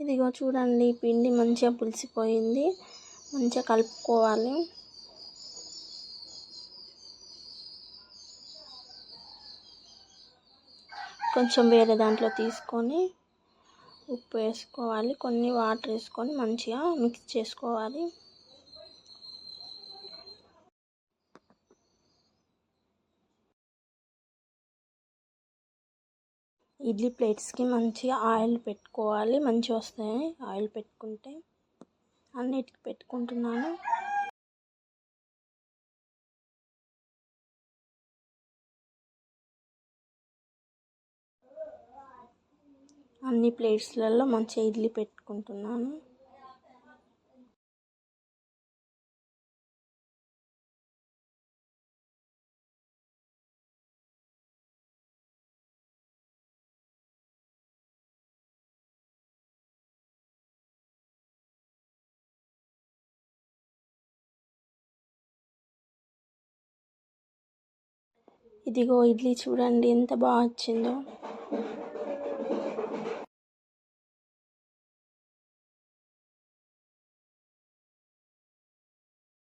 ఇదిగో చూడండి పిండి మంచిగా పులిసిపోయింది. మంచిగా కలుపుకోవాలి. కొంచెం వేరే దాంట్లో తీసుకొని ఉప్పు వేసుకోవాలి. కొన్ని వాటర్ వేసుకొని మంచిగా మిక్స్ చేసుకోవాలి. ఇడ్లీ ప్లేట్స్కి మంచిగా ఆయిల్ పెట్టుకోవాలి. మంచిగా వస్తాయి ఆయిల్ పెట్టుకుంటే అన్నిటికి పెట్టుకుంటున్నాను. అన్ని ప్లేట్స్లలో మంచిగా ఇడ్లీ పెట్టుకుంటున్నాను. ఇదిగో ఇడ్లీ చూడండి ఎంత బాగా వచ్చిందో.